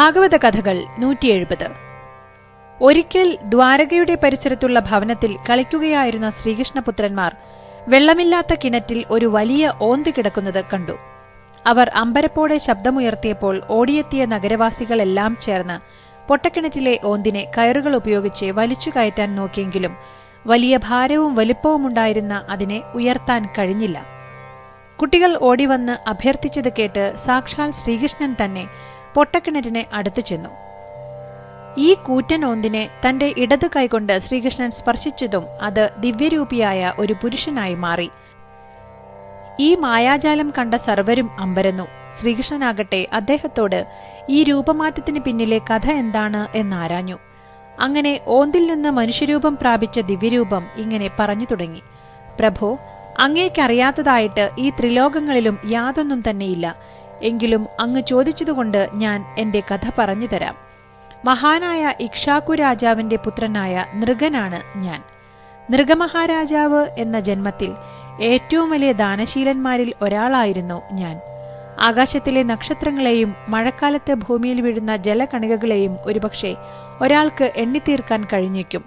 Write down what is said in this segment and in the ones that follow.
ഭാഗവത കഥകൾ നൂറ്റി എഴുപത് ഒരിക്കൽ ദ്വാരകയുടെ പരിസരത്തുള്ള ഭവനത്തിൽ കളിക്കുകയായിരുന്ന ശ്രീകൃഷ്ണപുത്രന്മാർ വെള്ളമില്ലാത്ത കിണറ്റിൽ ഒരു വലിയ ഓന്ത് കിടക്കുന്നത് കണ്ടു. അവർ അമ്പരപ്പോടെ ശബ്ദമുയർത്തിയപ്പോൾ ഓടിയെത്തിയ നഗരവാസികളെല്ലാം ചേർന്ന് പൊട്ടക്കിണറ്റിലെ ഓന്തിനെ കയറുകൾ ഉപയോഗിച്ച് വലിച്ചു കയറ്റാൻ നോക്കിയെങ്കിലും വലിയ ഭാരവും വലിപ്പവുമുണ്ടായിരുന്ന അതിനെ ഉയർത്താൻ കഴിഞ്ഞില്ല. കുട്ടികൾ ഓടിവന്ന് അഭ്യർത്ഥിച്ചത് കേട്ട് സാക്ഷാൽ ശ്രീകൃഷ്ണൻ തന്നെ പൊട്ടക്കിണറ്റിനെ അടുത്തു ചെന്നു. ഈ കൂറ്റൻ ഓന്തിനെ തന്റെ ഇടത് കൈകൊണ്ട് ശ്രീകൃഷ്ണൻ സ്പർശിച്ചതും അത് ദിവ്യരൂപിയായ ഒരു പുരുഷനായി മാറി. ഈ മായാജാലം കണ്ട സർവരും അമ്പരന്നു. ശ്രീകൃഷ്ണനാകട്ടെ അദ്ദേഹത്തോട് ഈ രൂപമാറ്റത്തിന് പിന്നിലെ കഥ എന്താണ്? എന്നാരാഞ്ഞു അങ്ങനെ ഓന്തിൽ നിന്ന് മനുഷ്യരൂപം പ്രാപിച്ച ദിവ്യരൂപം ഇങ്ങനെ പറഞ്ഞു തുടങ്ങി. പ്രഭോ അങ്ങേക്കറിയാത്തതായിട്ട് ഈ ത്രിലോകങ്ങളിലും യാതൊന്നും തന്നെയില്ല. എങ്കിലും അങ്ങ് ചോദിച്ചതുകൊണ്ട് ഞാൻ എന്റെ കഥ പറഞ്ഞു തരാം. മഹാനായ ഇക്ഷാക്കു രാജാവിന്റെ പുത്രനായ നൃഗനാണ് ഞാൻ. നൃഗമഹാരാജാവ് എന്ന ജന്മത്തിൽ ഏറ്റവും വലിയ ദാനശീലന്മാരിൽ ഒരാളായിരുന്നു ഞാൻ. ആകാശത്തിലെ നക്ഷത്രങ്ങളെയും മഴക്കാലത്ത് ഭൂമിയിൽ വീഴുന്ന ജലകണികകളെയും ഒരുപക്ഷെ ഒരാൾക്ക് എണ്ണിത്തീർക്കാൻ കഴിഞ്ഞേക്കും.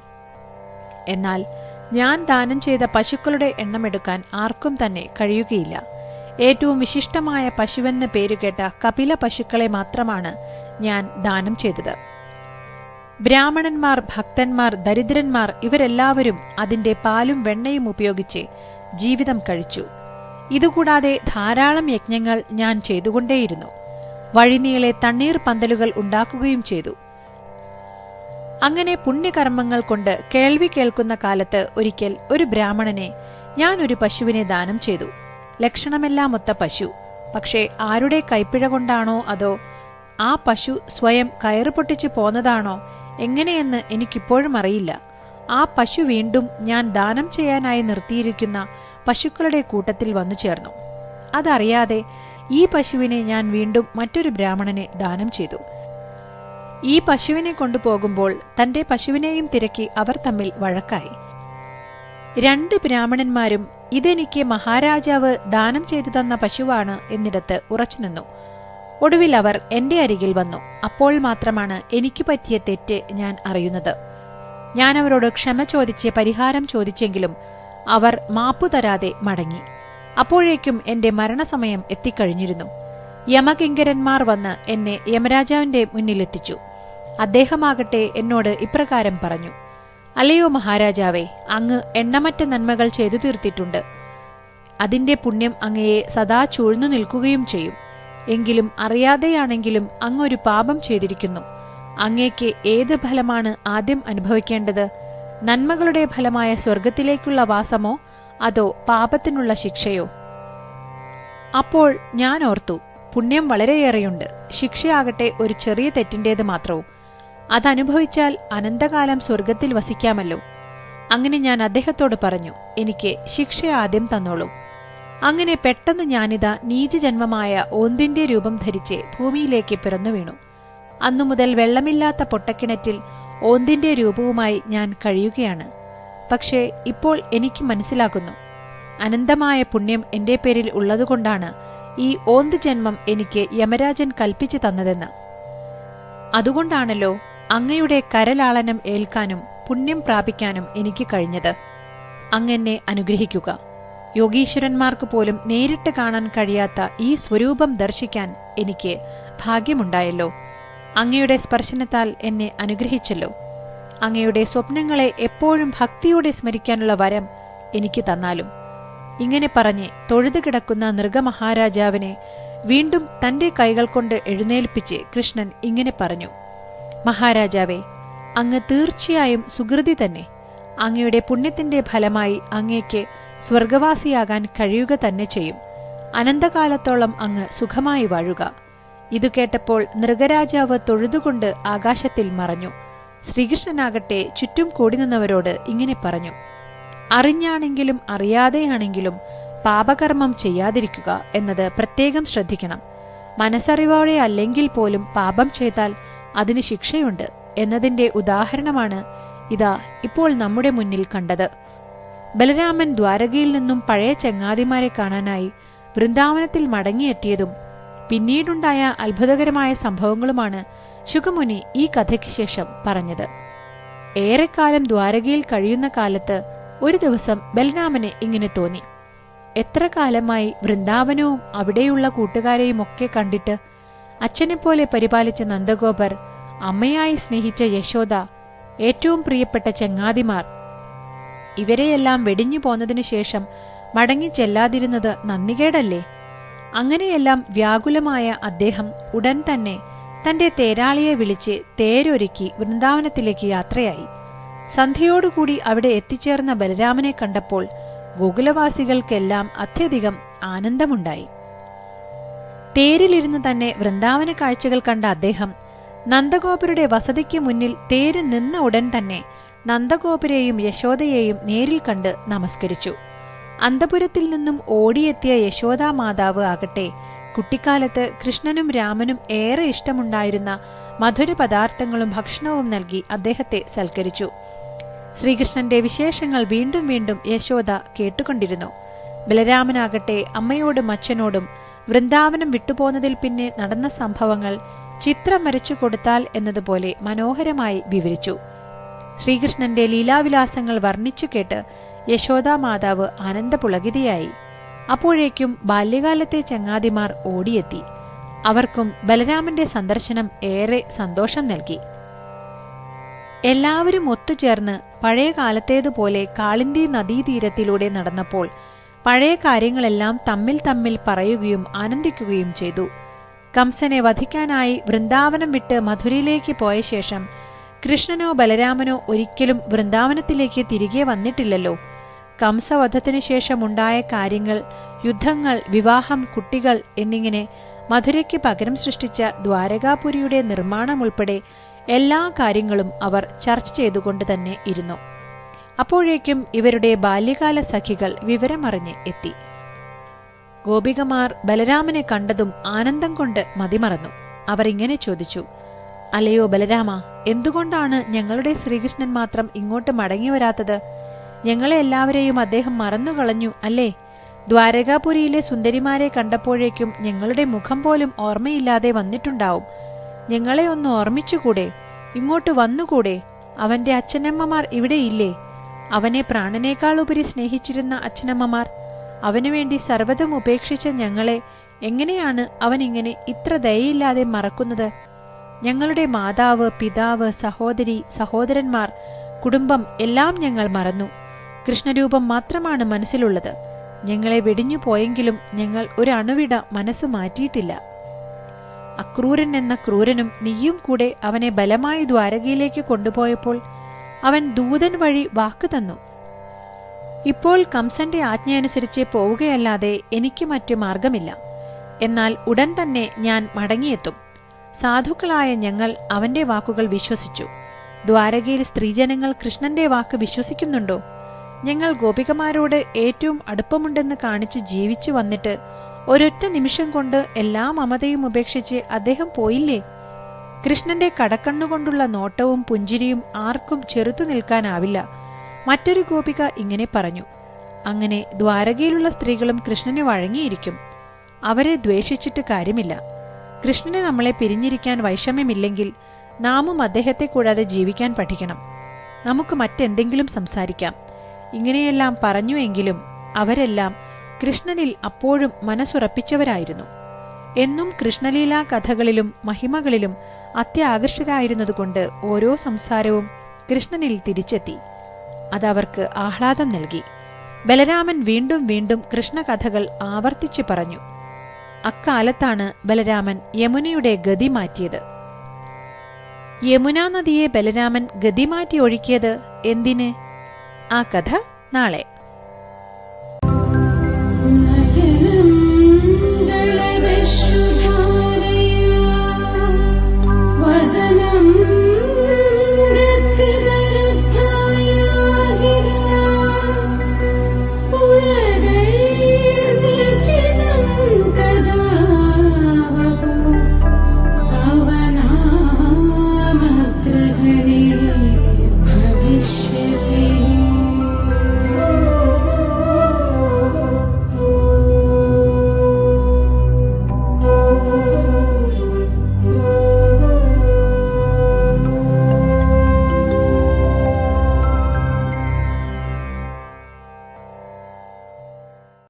എന്നാൽ ഞാൻ ദാനം ചെയ്ത പശുക്കളുടെ എണ്ണമെടുക്കാൻ ആർക്കും തന്നെ കഴിയുകയില്ല. ഏറ്റവും വിശിഷ്ടമായ പശുവെന്ന് പേരുകേട്ട കപില പശുക്കളെ മാത്രമാണ് ഞാൻ ദാനം ചെയ്തത്. ബ്രാഹ്മണന്മാർ ഭക്തന്മാർ ദരിദ്രന്മാർ ഇവരെല്ലാവരും അതിന്റെ പാലും വെണ്ണയും ഉപയോഗിച്ച് ജീവിതം കഴിച്ചു. ഇതുകൂടാതെ ധാരാളം യജ്ഞങ്ങൾ ഞാൻ ചെയ്തുകൊണ്ടേയിരുന്നു. വഴിനീളെ തണ്ണീർ പന്തലുകൾ ഉണ്ടാക്കുകയും ചെയ്തു. അങ്ങനെ പുണ്യകർമ്മങ്ങൾ കൊണ്ട് കേൾവി കേൾക്കുന്ന കാലത്ത് ഒരിക്കൽ ഒരു ബ്രാഹ്മണനെ ഞാൻ ഒരു പശുവിനെ ദാനം ചെയ്തു. ലക്ഷണമെല്ലാമൊത്ത പശു. പക്ഷേ ആരുടെ കൈപ്പിഴ കൊണ്ടാണോ അതോ ആ പശു സ്വയം കയറ് പൊട്ടിച്ചു പോന്നതാണോ? എങ്ങനെയെന്ന് എനിക്കിപ്പോഴും അറിയില്ല. ആ പശു വീണ്ടും ഞാൻ ദാനം ചെയ്യാനായി നിർത്തിയിരിക്കുന്ന പശുക്കളുടെ കൂട്ടത്തിൽ വന്നു ചേർന്നു. അതറിയാതെ ഈ പശുവിനെ ഞാൻ വീണ്ടും മറ്റൊരു ബ്രാഹ്മണനെ ദാനം ചെയ്തു. ഈ പശുവിനെ കൊണ്ടുപോകുമ്പോൾ തന്റെ പശുവിനെയും തിരക്കി അവർ തമ്മിൽ വഴക്കായി. രണ്ട് ബ്രാഹ്മണന്മാരും ഇതെനിക്ക് മഹാരാജാവ് ദാനം ചെയ്തു തന്ന പശുവാണ് എന്നിടത്ത് ഉറച്ചുനിന്നു ഒടുവിൽ അവർ എന്റെ അരികിൽ വന്നു. അപ്പോൾ മാത്രമാണ് എനിക്ക് പറ്റിയ തെറ്റ് ഞാൻ അറിയുന്നത്. ഞാൻ അവരോട് ക്ഷമ ചോദിച്ച് പരിഹാരം ചോദിച്ചെങ്കിലും അവർ മാപ്പു തരാതെ മടങ്ങി. അപ്പോഴേക്കും എന്റെ മരണസമയം എത്തിക്കഴിഞ്ഞിരുന്നു. യമകിങ്കരന്മാർ വന്ന് എന്നെ യമരാജാവിന്റെ മുന്നിലെത്തിച്ചു. അദ്ദേഹമാകട്ടെ എന്നോട് ഇപ്രകാരം പറഞ്ഞു. അല്ലയോ മഹാരാജാവേ അങ്ങ് എണ്ണമറ്റ നന്മകൾ ചെയ്തു തീർത്തിട്ടുണ്ട്. അതിന്റെ പുണ്യം അങ്ങയെ സദാ ചൂഴ്ന്നു നിൽക്കുകയും ചെയ്യും. എങ്കിലും അറിയാതെയാണെങ്കിലും അങ്ങൊരു പാപം ചെയ്തിരിക്കുന്നു. അങ്ങേക്ക് ഏത് ഫലമാണ് ആദ്യം അനുഭവിക്കേണ്ടത്? നന്മകളുടെ ഫലമായ സ്വർഗത്തിലേക്കുള്ള വാസമോ അതോ പാപത്തിനുള്ള ശിക്ഷയോ? അപ്പോൾ ഞാൻ ഓർത്തു പുണ്യം വളരെയേറെയുണ്ട്. ശിക്ഷയാകട്ടെ ഒരു ചെറിയ തെറ്റിന്റേത് മാത്രവും. അതനുഭവിച്ചാൽ അനന്തകാലം സ്വർഗത്തിൽ വസിക്കാമല്ലോ. അങ്ങനെ ഞാൻ അദ്ദേഹത്തോട് പറഞ്ഞു എനിക്ക് ശിക്ഷ ആദ്യം തന്നോളൂ. അങ്ങനെ പെട്ടെന്ന് ഞാനിതാ നീചജന്മമായ ഓന്തിന്റെ രൂപം ധരിച്ച് ഭൂമിയിലേക്ക് പിറന്നു വീണു. അന്നു മുതൽ വെള്ളമില്ലാത്ത പൊട്ടക്കിണറ്റിൽ ഓന്തിന്റെ രൂപവുമായി ഞാൻ കഴിയുകയാണ്. പക്ഷേ ഇപ്പോൾ എനിക്ക് മനസ്സിലാക്കുന്നു അനന്തമായ പുണ്യം എന്റെ പേരിൽ ഉള്ളതുകൊണ്ടാണ് ഈ ഓന്ത് ജന്മം എനിക്ക് യമരാജൻ കൽപ്പിച്ചു തന്നതെന്ന്. അതുകൊണ്ടാണല്ലോ അങ്ങയുടെ കരലാളനം ഏൽക്കാനും പുണ്യം പ്രാപിക്കാനും എനിക്ക് കഴിഞ്ഞത്. അങ്ങെന്നെ അനുഗ്രഹിക്കുക. യോഗീശ്വരന്മാർക്ക് പോലും നേരിട്ട് കാണാൻ കഴിയാത്ത ഈ സ്വരൂപം ദർശിക്കാൻ എനിക്ക് ഭാഗ്യമുണ്ടായല്ലോ. അങ്ങയുടെ സ്പർശനത്താൽ എന്നെ അനുഗ്രഹിച്ചല്ലോ. അങ്ങയുടെ സ്വപ്നങ്ങളെ എപ്പോഴും ഭക്തിയോടെ സ്മരിക്കാനുള്ള വരം എനിക്ക് തന്നാലും. ഇങ്ങനെ പറഞ്ഞ് തൊഴുതു കിടക്കുന്ന നൃഗമഹാരാജാവിനെ വീണ്ടും തന്റെ കൈകൾ കൊണ്ട് എഴുന്നേൽപ്പിച്ച് കൃഷ്ണൻ ഇങ്ങനെ പറഞ്ഞു. മഹാരാജാവേ അങ്ങ് തീർച്ചയായും സുഹൃതി തന്നെ. അങ്ങയുടെ പുണ്യത്തിന്റെ ഫലമായി അങ്ങേക്ക് സ്വർഗവാസിയാകാൻ കഴിയുക തന്നെ ചെയ്യും. അനന്തകാലത്തോളം അങ്ങ് സുഖമായി വാഴുക. ഇതു കേട്ടപ്പോൾ നൃഗരാജാവ് തൊഴുതുകൊണ്ട് ആകാശത്തിൽ മറഞ്ഞു. ശ്രീകൃഷ്ണനാകട്ടെ ചുറ്റും കൂടി നിന്നവരോട് ഇങ്ങനെ പറഞ്ഞു അറിഞ്ഞാണെങ്കിലും അറിയാതെയാണെങ്കിലും പാപകർമ്മം ചെയ്യാതിരിക്കുക എന്നത് പ്രത്യേകം ശ്രദ്ധിക്കണം. മനസ്സറിവോടെ അല്ലെങ്കിൽ പോലും പാപം ചെയ്താൽ അതിന് ശിക്ഷയുണ്ട് എന്നതിന്റെ ഉദാഹരണമാണ് ഇതാ ഇപ്പോൾ നമ്മുടെ മുന്നിൽ കണ്ടത്. ബലരാമൻ ദ്വാരകയിൽ നിന്നും പഴയ ചങ്ങാതിമാരെ കാണാനായി വൃന്ദാവനത്തിൽ മടങ്ങിയെത്തിയതും പിന്നീടുണ്ടായ അത്ഭുതകരമായ സംഭവങ്ങളുമാണ് ശുഖമുനി ഈ കഥയ്ക്ക് ശേഷം പറഞ്ഞത്. ഏറെക്കാലം ദ്വാരകയിൽ കഴിയുന്ന കാലത്ത് ഒരു ദിവസം ബലരാമന് ഇങ്ങനെ തോന്നി. എത്ര കാലമായി വൃന്ദാവനവും അവിടെയുള്ള കൂട്ടുകാരെയും ഒക്കെ കണ്ടിട്ട് അച്ഛനെപ്പോലെ പരിപാലിച്ച നന്ദഗോപർ അമ്മയായി സ്നേഹിച്ച യശോദ ഏറ്റവും പ്രിയപ്പെട്ട ചങ്ങാതിമാർ. ഇവരെയെല്ലാം വെടിഞ്ഞു പോന്നതിനു ശേഷം മടങ്ങി ചെല്ലാതിരുന്നത് നന്ദികേടല്ലേ? അങ്ങനെയെല്ലാം വ്യാകുലമായ അദ്ദേഹം ഉടൻ തന്നെ തന്റെ തേരാളിയെ വിളിച്ച് തേരൊരുക്കി വൃന്ദാവനത്തിലേക്ക് യാത്രയായി. സന്ധ്യയോടുകൂടി അവിടെ എത്തിച്ചേർന്ന ബലരാമനെ കണ്ടപ്പോൾ ഗോകുലവാസികൾക്കെല്ലാം അത്യധികം ആനന്ദമുണ്ടായി. തേരിലിരുന്ന് തന്നെ വൃന്ദാവന കാഴ്ചകൾ കണ്ട അദ്ദേഹം നന്ദഗോപുരുടെ വസതിക്ക് മുന്നിൽ തേര് നിന്ന ഉടൻ തന്നെ നന്ദഗോപുരെയും യശോദയെയും നേരിൽ കണ്ട് നമസ്കരിച്ചു. അന്തപുരത്തിൽ നിന്നും ഓടിയെത്തിയ യശോദാ മാതാവ് ആകട്ടെ കുട്ടിക്കാലത്ത് കൃഷ്ണനും രാമനും ഏറെ ഇഷ്ടമുണ്ടായിരുന്ന മധുര പദാർത്ഥങ്ങളും ഭക്ഷണവും നൽകി അദ്ദേഹത്തെ സൽക്കരിച്ചു. ശ്രീകൃഷ്ണന്റെ വിശേഷങ്ങൾ വീണ്ടും വീണ്ടും യശോദ കേട്ടുകൊണ്ടിരുന്നു. ബലരാമനാകട്ടെ അമ്മയോടും അച്ഛനോടും വൃന്ദാവനം വിട്ടുപോന്നതിൽ പിന്നെ നടന്ന സംഭവങ്ങൾ ചിത്രം വരച്ചു കൊടുത്താൽ എന്നതുപോലെ മനോഹരമായി വിവരിച്ചു. ശ്രീകൃഷ്ണന്റെ ലീലാവിലാസങ്ങൾ വർണിച്ചു കേട്ട് യശോദാ മാതാവ് ആനന്ദപുളകിതയായി. അപ്പോഴേക്കും ബാല്യകാലത്തെ ചങ്ങാതിമാർ ഓടിയെത്തി. അവർക്കും ബലരാമന്റെ സന്ദർശനം ഏറെ സന്തോഷം നൽകി. എല്ലാവരും ഒത്തുചേർന്ന് പഴയ കാലത്തേതുപോലെ കാളിന്തി നദീതീരത്തിലൂടെ നടന്നപ്പോൾ പഴയ കാര്യങ്ങളെല്ലാം തമ്മിൽ തമ്മിൽ പറയുകയും ആനന്ദിക്കുകയും ചെയ്തു. കംസനെ വധിക്കാനായി വൃന്ദാവനം വിട്ട് മധുരയിലേക്ക് പോയ ശേഷം കൃഷ്ണനോ ബലരാമനോ ഒരിക്കലും വൃന്ദാവനത്തിലേക്ക് തിരികെ വന്നിട്ടില്ലല്ലോ. കംസവധത്തിനു ശേഷമുണ്ടായ കാര്യങ്ങൾ യുദ്ധങ്ങൾ വിവാഹം കുട്ടികൾ എന്നിങ്ങനെ മധുരയ്ക്ക് പകരം സൃഷ്ടിച്ച ദ്വാരകാപുരിയുടെ നിർമ്മാണം ഉൾപ്പെടെ എല്ലാ കാര്യങ്ങളും അവർ ചർച്ച ചെയ്തുകൊണ്ട് തന്നെ ഇരുന്നു. അപ്പോഴേക്കും ഇവരുടെ ബാല്യകാല സഖികൾ വിവരമറിഞ്ഞ് എത്തി. ഗോപികമാർ ബലരാമനെ കണ്ടതും ആനന്ദം കൊണ്ട് മതിമറന്നു. അവർ ഇങ്ങനെ ചോദിച്ചു അല്ലയോ ബലരാമ എന്തുകൊണ്ടാണ് ഞങ്ങളുടെ ശ്രീകൃഷ്ണൻ മാത്രം ഇങ്ങോട്ട് മടങ്ങി വരാത്തത്? ഞങ്ങളെ എല്ലാവരെയും അദ്ദേഹം മറന്നുകളഞ്ഞു അല്ലേ? ദ്വാരകാപുരിയിലെ സുന്ദരിമാരെ കണ്ടപ്പോഴേക്കും ഞങ്ങളുടെ മുഖം പോലും ഓർമ്മയില്ലാതെ വന്നിട്ടുണ്ടാവും. ഞങ്ങളെ ഒന്ന് ഓർമ്മിച്ചുകൂടെ? ഇങ്ങോട്ട് വന്നുകൂടെ? അവന്റെ അച്ഛനമ്മമാർ ഇവിടെയില്ലേ അവനെ പ്രാണനേക്കാൾ ഉപരി സ്നേഹിച്ചിരുന്ന അച്ഛനമ്മമാർ അവനുവേണ്ടി സർവതും ഉപേക്ഷിച്ച ഞങ്ങളെ എങ്ങനെയാണ് അവൻ ഇങ്ങനെ ഇത്ര ദയയില്ലാതെ മറക്കുന്നത്? ഞങ്ങളുടെ മാതാവ് പിതാവ് സഹോദരി സഹോദരന്മാർ കുടുംബം എല്ലാം ഞങ്ങൾ മറന്നു. കൃഷ്ണരൂപം മാത്രമാണ് മനസ്സിലുള്ളത്. ഞങ്ങളെ വെടിഞ്ഞു പോയെങ്കിലും ഞങ്ങൾ ഒരു അണുവിട മനസ്സ് മാറ്റിയിട്ടില്ല. അക്രൂരൻ എന്ന ക്രൂരനും നീയും കൂടെ അവനെ ബലമായി ദ്വാരകയിലേക്ക് കൊണ്ടുപോയപ്പോൾ അവൻ ദൂതൻ വഴി വാക്ക് തന്നു. ഇപ്പോൾ കംസന്റെ ആജ്ഞയനുസരിച്ച് പോവുകയല്ലാതെ എനിക്ക് മറ്റു മാർഗമില്ല. എന്നാൽ ഉടൻ തന്നെ ഞാൻ മടങ്ങിയെത്തും. സാധുക്കളായ ഞങ്ങൾ അവന്റെ വാക്കുകൾ വിശ്വസിച്ചു. ദ്വാരകയിൽ സ്ത്രീജനങ്ങൾ കൃഷ്ണന്റെ വാക്ക് വിശ്വസിക്കുന്നുണ്ടോ? ഞങ്ങൾ ഗോപികമാരോട് ഏറ്റവും അടുപ്പമുണ്ടെന്ന് കാണിച്ച് ജീവിച്ചു വന്നിട്ട് ഒരൊറ്റ നിമിഷം കൊണ്ട് എല്ലാ മമതയും ഉപേക്ഷിച്ച് അദ്ദേഹം പോയില്ലേ? കൃഷ്ണന്റെ കടക്കണ്ണുകൊണ്ടുള്ള നോട്ടവും പുഞ്ചിരിയും ആർക്കും ചെറുത്തു നിൽക്കാനാവില്ല. മറ്റൊരു ഗോപിക ഇങ്ങനെ പറഞ്ഞു അങ്ങനെ ദ്വാരകയിലുള്ള സ്ത്രീകളും കൃഷ്ണന് വഴങ്ങിയിരിക്കും. അവരെ ദ്വേഷിച്ചിട്ട് കാര്യമില്ല. കൃഷ്ണന് നമ്മളെ പിരിഞ്ഞിരിക്കാൻ വൈഷമ്യമില്ലെങ്കിൽ നാമും അദ്ദേഹത്തെ കൂടാതെ ജീവിക്കാൻ പഠിക്കണം. നമുക്ക് മറ്റെന്തെങ്കിലും സംസാരിക്കാം. ഇങ്ങനെയെല്ലാം പറഞ്ഞുവെങ്കിലും അവരെല്ലാം കൃഷ്ണനിൽ അപ്പോഴും മനസ്സുറപ്പിച്ചവരായിരുന്നു. എന്നും കൃഷ്ണലീലാ കഥകളിലും മഹിമകളിലും അത്യാകൃഷ്ടരായിരുന്നതുകൊണ്ട് ഓരോ സംസാരവും കൃഷ്ണനിൽ തിരിച്ചെത്തി. അതവർക്ക് ആഹ്ലാദം നൽകി. ബലരാമൻ വീണ്ടും വീണ്ടും കൃഷ്ണകഥകൾ ആവർത്തിച്ചു പറഞ്ഞു. അക്കാലത്താണ് ബലരാമൻ യമുനയുടെ ഗതി മാറ്റിയത്. യമുനാ നദിയെ ബലരാമൻ ഗതി മാറ്റി ഒഴുക്കിയത് എന്തിന്? ആ കഥ നാളെ.